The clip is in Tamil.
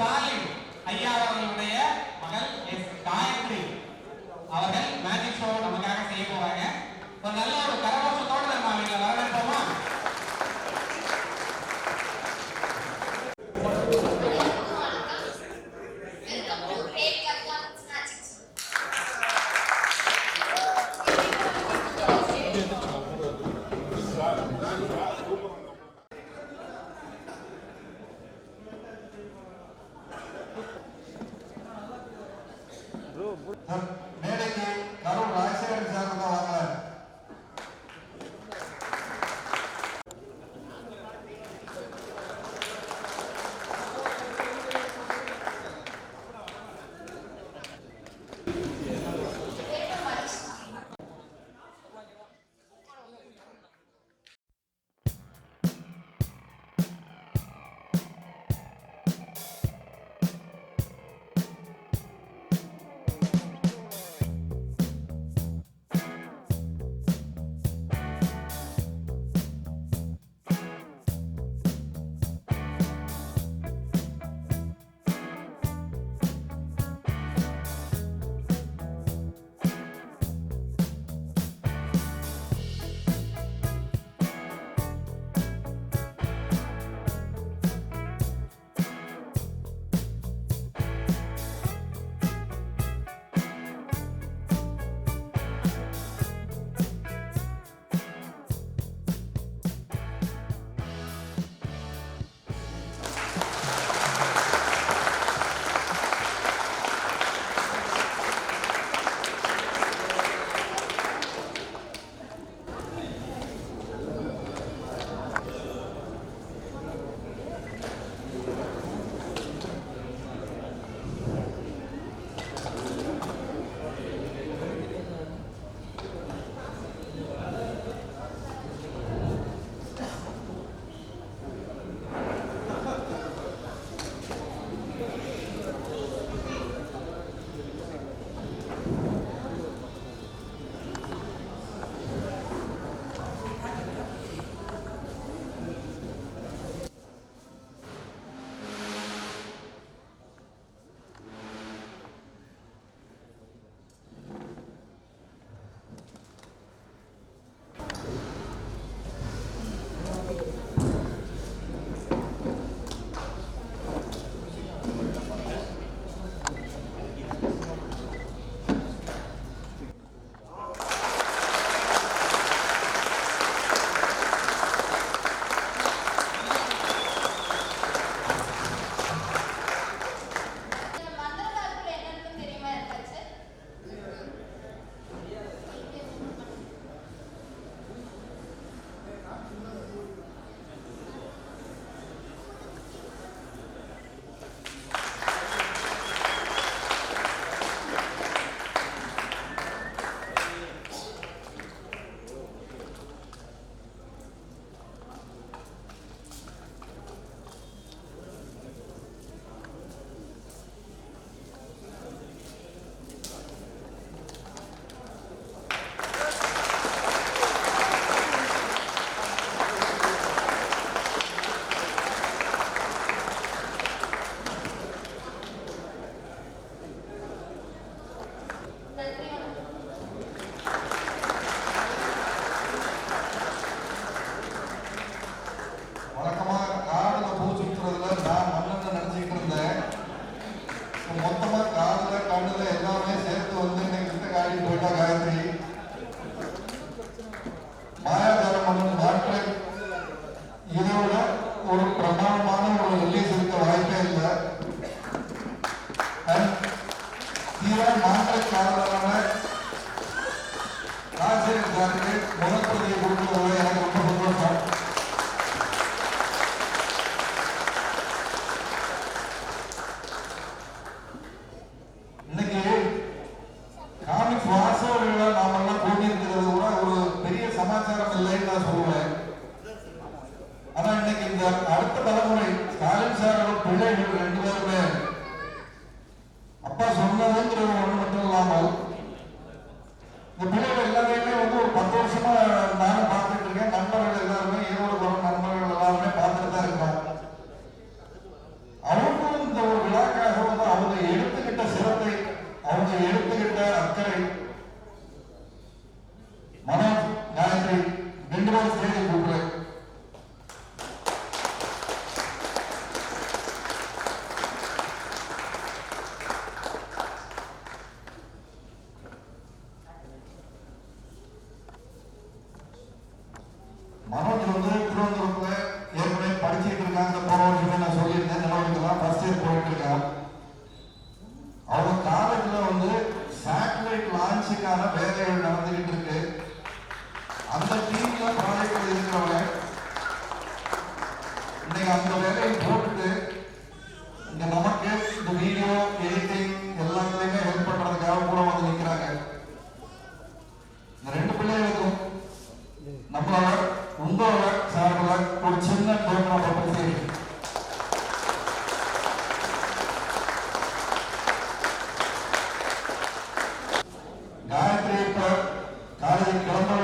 ஐயா அவர்களுடைய மகள் எஸ் அவர்கள் மேஜிக் ஷோ நமக்காக செய்ய போறாங்க. ஒரு நல்ல மேடைக்கு கரூர் ராஜசேகரன் சார் வந்து வாங்க ஆண்டுல எல்லாமே சேர்த்து வந்து இன்னைக்கு இந்த காலி போயிட்டா காயத்ரி. மாயாதாரம் நாட்டில் இதை விட ஒரு பிரமாணமான ஒரு time இன்னைக்கு அந்த வேலையை போட்டுட்டு இந்த நமக்கு இந்த வீடியோ எடிட்டிங் எல்லாத்துலையுமே ஹெல்ப் பண்றதுக்காக கூட வந்து நிற்கிறாங்க இந்த ரெண்டு பிள்ளைகளுக்கும் நம்மளோட உங்களோட சார்பில் ஒரு சின்ன டோக்கன் அப்ரிசியேஷன் காயத்ரி இப்ப காலேஜ் கிளம்ப